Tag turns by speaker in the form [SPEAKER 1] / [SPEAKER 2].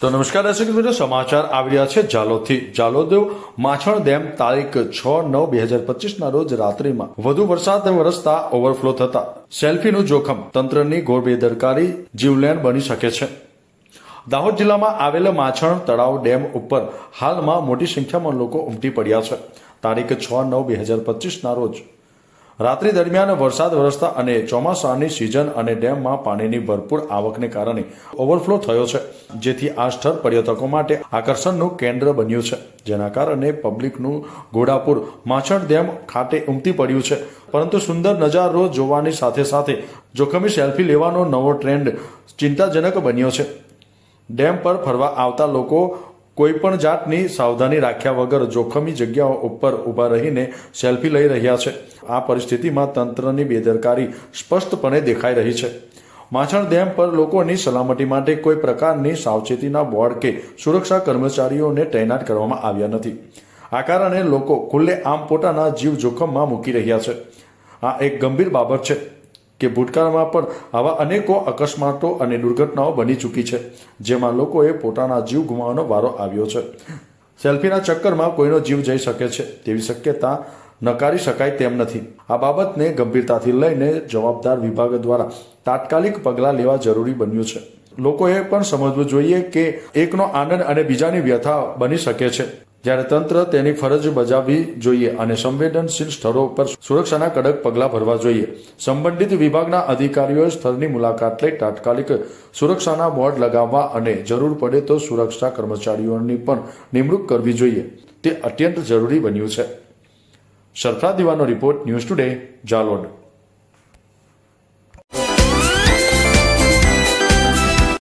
[SPEAKER 1] તો નમસ્કાર દર્શક મિત્રો, સમાચાર આવી રહ્યા છે જાલોદથી. જાલોદ માછણ ડેમ તારીખ છ નવ બે હજાર પચીસના રોજ રાત્રિમાં વધુ વરસાદ વરસતા ઓવરફ્લો થતા સેલ્ફીનું જોખમ તંત્રની ઘોર બેદરકારી જીવલેણ બની શકે છે. દાહોદ જિલ્લામાં આવેલા માછણ તળાવ ડેમ ઉપર હાલમાં મોટી સંખ્યામાં લોકો ઉમટી પડ્યા છે. તારીખ છ નવ બે હજાર પચીસના રોજ રાત્રિ દરમિયાન વરસાદ વરસતા અને ચોમાસાની સિઝન અને ડેમમાં પાણીની ભરપૂર આવકને કારણે ઓવરફ્લો થયો છે, જેથી આ સ્થળ પર્યટકો માટે આકર્ષણનું કેન્દ્ર બન્યું છે. જેના કારણે પબ્લિકનું ઘોડાપુર, માછણ ડેમ ખાતે ઉમટી પડ્યું છે. પરંતુ સુંદર નજારો જોવાની સાથે સાથે જોખમી સેલ્ફી લેવાનો નવો ટ્રેન્ડ ચિંતાજનક બન્યો છે. ડેમ પર ફરવા આવતા લોકો કોઈપણ જાતની સાવધાની રાખ્યા વગર જોખમી જગ્યાઓ ઉપર ઊભા રહીને સેલ્ફી લઈ રહ્યા છે. આ પરિસ્થિતિમાં તંત્રની બેદરકારી સ્પષ્ટપણે દેખાઈ રહી છે. માછણ ડેમ પર લોકોની સલામતી માટે કોઈ પ્રકારની સાવચેતીના બોર્ડ કે સુરક્ષા કર્મચારીઓને તૈનાત કરવામાં આવ્યા નથી. આ કારણે લોકો ખુલ્લે આમ પોતાના જીવ જોખમમાં મૂકી રહ્યા છે. આ એક ગંભીર બાબત છે. કે ભૂતકાળમાં પણ આવા અનેકો અકસ્માતો અને દુર્ઘટનાઓ બની ચૂકી છે, જેમાં લોકોએ પોતાના જીવ ગુમાવવાનો વારો આવ્યો છે. સેલ્ફીના ચક્કરમાં કોઈનો જીવ જઈ શકે છે, તેવી શક્યતા નકારી શકાય તેમ નથી. આ બાબતને ગંભીરતાથી લઈને જવાબદાર વિભાગ દ્વારા તાત્કાલિક પગલાં લેવા જરૂરી બન્યું છે. લોકોએ પણ સમજવું જોઈએ કે એકનો આનંદ અને બીજાની વ્યથા બની શકે છે. જ્યારે તંત્ર તેની ફરજ બજાવવી જોઈએ અને સંવેદનશીલ સ્થળો પર સુરક્ષાના કડક પગલાં ભરવા જોઈએ. સંબંધિત વિભાગના અધિકારીઓએ સ્થળની મુલાકાત લઈ તાત્કાલિક સુરક્ષાના બોર્ડ લગાવવા અને જરૂર પડે તો સુરક્ષા કર્મચારીઓની પણ નિમણૂક કરવી જોઈએ. તે અત્યંત જરૂરી બન્યું છે. સરફરાદ દીવાનો રિપોર્ટ ન્યૂઝ ટુડે જાલોડ